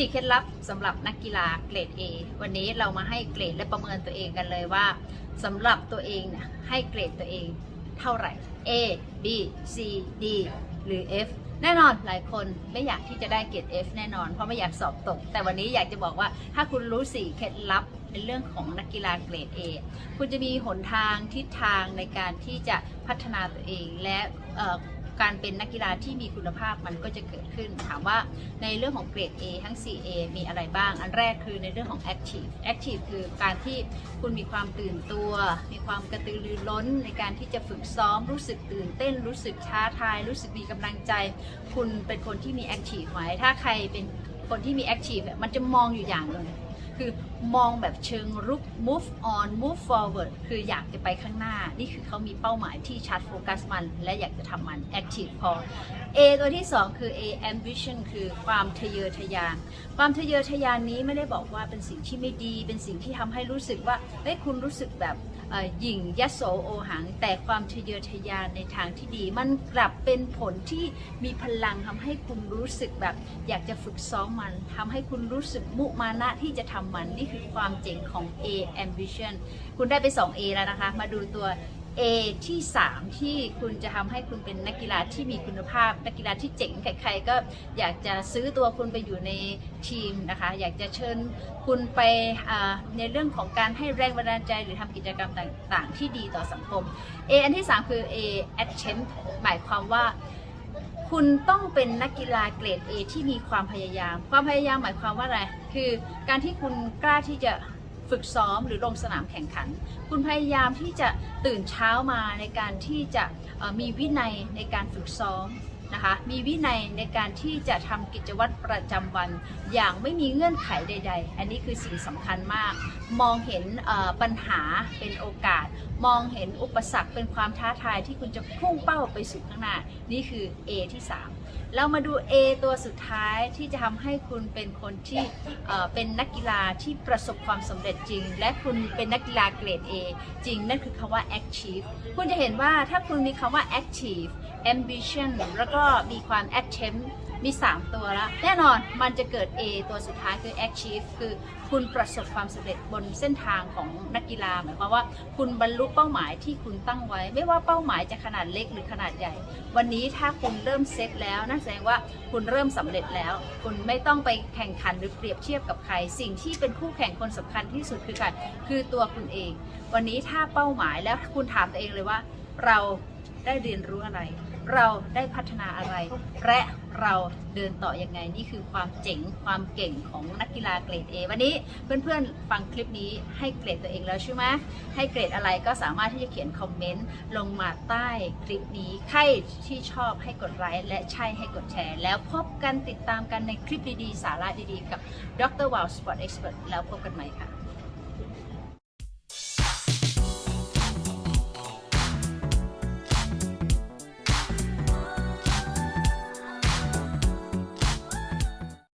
สี่เคล็ดลับสำหรับนักกีฬาเกรด A วันนี้เรามาให้เกรดและประเมินตัวเองกันเลยว่าสำหรับตัวเองเนี่ยให้เกรดตัวเองเท่าไหร่ A B C D หรือ F แน่นอนหลายคนไม่อยากที่จะได้เกรด F แน่นอน เพราะไม่อยากสอบตก แต่วันนี้อยากจะบอกว่าถ้าคุณรู้สี่เคล็ดลับในเรื่องของนักกีฬาเกรด A คุณจะมีหนทางทิศทางในการที่จะพัฒนาตัวเองและ การเป็นนักกีฬาที่มีคุณภาพมันก็จะเกิดขึ้น ถามว่าในเรื่องของเกรด A ทั้ง 4A มีอะไรบ้าง อันแรกคือในเรื่องของ active active คือการที่คุณมีความตื่นตัว มีความกระตือรือร้นในการที่จะฝึกซ้อมรู้สึกตื่นเต้น รู้สึกท้าทาย รู้สึกมีกำลังใจ คุณเป็นคนที่มี active ไหมถ้าใครเป็นคนที่มี active มันจะมองอยู่อย่างหนึ่งคือ มองแบบเชิงรุก move on move forward คืออยากจะไปข้างหน้า นี่คือเขามีเป้าหมายที่ชัดโฟกัสมัน และอยากจะทำมัน active พอ A ตัวที่ 2 คือ A ambition คือความทะเยอทะยาน ความทะเยอทะยานนี้ไม่ได้บอกว่าเป็นสิ่งที่ไม่ดี เป็นสิ่งที่ทำให้รู้สึกว่าเฮ้ยคุณรู้สึกแบบหยิ่งยโสโอหัง แต่ความทะเยอทะยานในทางที่ดี มันกลับเป็นผลที่มีพลังทำให้คุณรู้สึกแบบ อยากจะฝึกซ้อมมันทำให้คุณรู้สึกมุมานะที่จะทำมันนี่คือความเจ๋งของ A ambition คุณได้ไป 2 A แล้วนะคะ มาดูตัว A ที่ 3 ที่คุณจะทำให้คุณเป็นนักกีฬาที่มีคุณภาพ นักกีฬาที่เจ๋ง ใครๆก็อยากจะซื้อตัวคุณไปอยู่ในทีมนะคะ อยากจะเชิญคุณไปในเรื่องของการให้แรงบันดาลใจหรือทำกิจกรรมต่างๆ ที่ดีต่อสังคม A อันที่ 3 คือ A attempt หมายความว่า คุณต้องเป็นนักกีฬาเกรด A ที่มีความพยายาม ความพยายามหมายความว่าอะไร คือการที่คุณกล้าที่จะฝึกซ้อมหรือลงสนามแข่งขัน คุณพยายามที่จะตื่นเช้ามาในการที่จะมีวินัยในการฝึกซ้อม นะคะ มีวินัยในการที่จะทำกิจวัตรประจำวัน อย่างไม่มีเงื่อนไขใด ๆ อันนี้คือสิ่งสำคัญมาก มองเห็นปัญหาเป็นโอกาส มองเห็นอุปสรรคเป็นความท้าทายที่คุณจะพุ่งเป้าไปสู่ข้างหน้า นี่คือ A ที่ 3 เรามาดู A ตัวสุดท้ายที่จะทำให้คุณเป็นคนที่เอ่อเป็นนักกีฬาที่ประสบความสำเร็จจริง และคุณเป็นนักกีฬาเกรด A จริงนั่นคือคำว่า active คุณจะเห็นว่าถ้าคุณมีคำว่า active ambition แล้วก็มีความ attempt มี 3 ตัวแล้ว แน่นอนมันจะเกิด A ตัวสุดท้ายคือ achieve คือคุณประสบความสำเร็จบนเส้นทางของนักกีฬาหมายความว่าคุณบรรลุเป้าหมายที่คุณตั้งไว้ ไม่ว่าเป้าหมายจะขนาดเล็กหรือขนาดใหญ่ วันนี้ถ้าคุณเริ่มเซตแล้วนั่นแสดงว่าคุณเริ่มสำเร็จแล้ว คุณไม่ต้องไปแข่งขันหรือเปรียบเทียบกับใคร สิ่งที่เป็นคู่แข่งคนสำคัญที่สุดคือใครคือตัวคุณเอง วันนี้ถ้าเป้าหมายแล้วคุณถามตัวเองเลยว่า เราได้เรียนรู้อะไร เราได้พัฒนาอะไร และเราเดินต่อยังไงนี่คือความเจ๋งความเก่งของนักกีฬาเกรด A วันนี้เพื่อนๆฟังคลิปนี้ให้เกรดตัวเองแล้วใช่ไหมให้เกรดอะไรก็สามารถที่จะเขียนคอมเมนต์ลงมาใต้คลิปนี้ใครที่ชอบให้กดไลค์และใช่ให้กดแชร์ แล้วพบกันติดตามกันในคลิปดีๆ สาระดีๆ กับดรว w ล Sport Expert แล้วพบกันใหม่ค่ะ